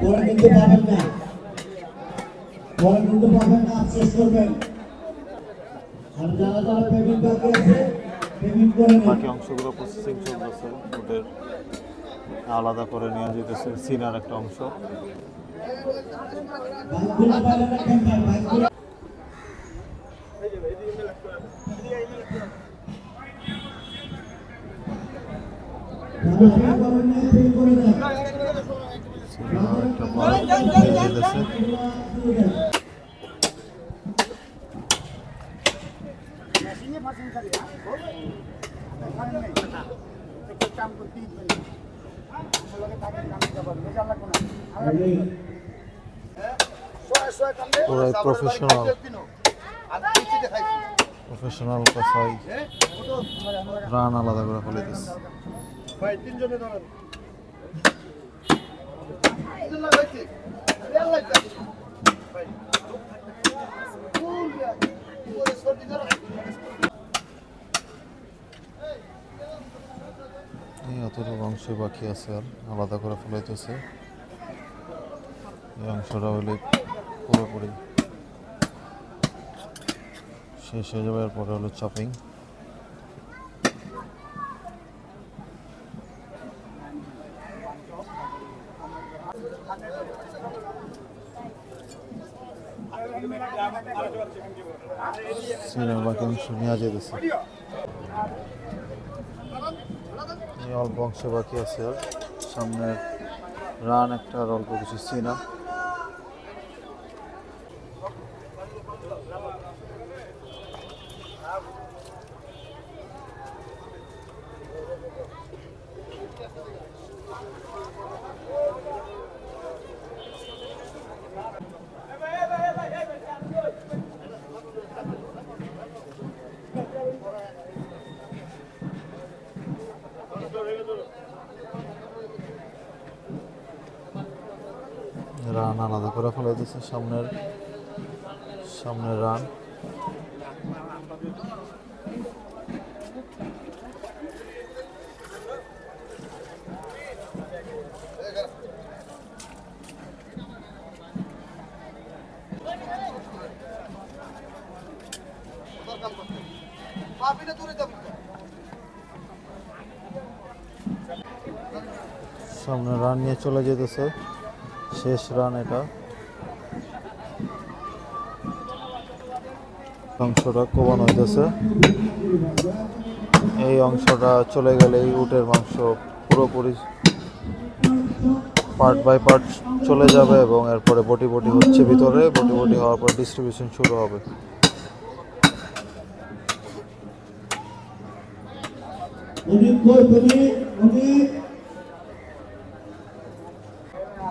পরে কিন্তু পাবেন না। পরে কিন্তু পাবেন না আফসোস করবেন। আর যারা যারা পেমেন্ট বাকি আছে পেমেন্ট করে বাকি অংশগুলো প্রসেসিং চলতেছে ওদের আলাদা করে নিয়ে যেতেছে সিনার একটা অংশ। করে একটা প্রফেশনাল প্রফেশনাল কাছাই রান আলাদা করে ফেলে দিচ্ছে এই এতটুকু অংশ বাকি আছে আর, আলাদা করে ফেলাইতেছে। এই অংশটা হলে পুরোপুরি শেষ হয়ে যাবে, এরপরে হলো চপিং যেতেছে অল্প অংশ বাকি আছে। আর সামনে রান একটা আর অল্প কিছু সিনা রান আলাদা করে ফেলে দিচ্ছে সামনের সামনের রান। সামনে রান নিয়ে চলে যেতেছে। শেষ রান এটা। অংশটা কোবানো হইতেছে। এই অংশটা চলে গেলে এই উটের মাংস পুরোপুরি পার্ট বাই পার্ট চলে যাবে এবং এরপরে বটি বটি হচ্ছে ভিতরে। বটি বটি হওয়ার পর ডিস্ট্রিবিউশন শুরু হবে। উনি কই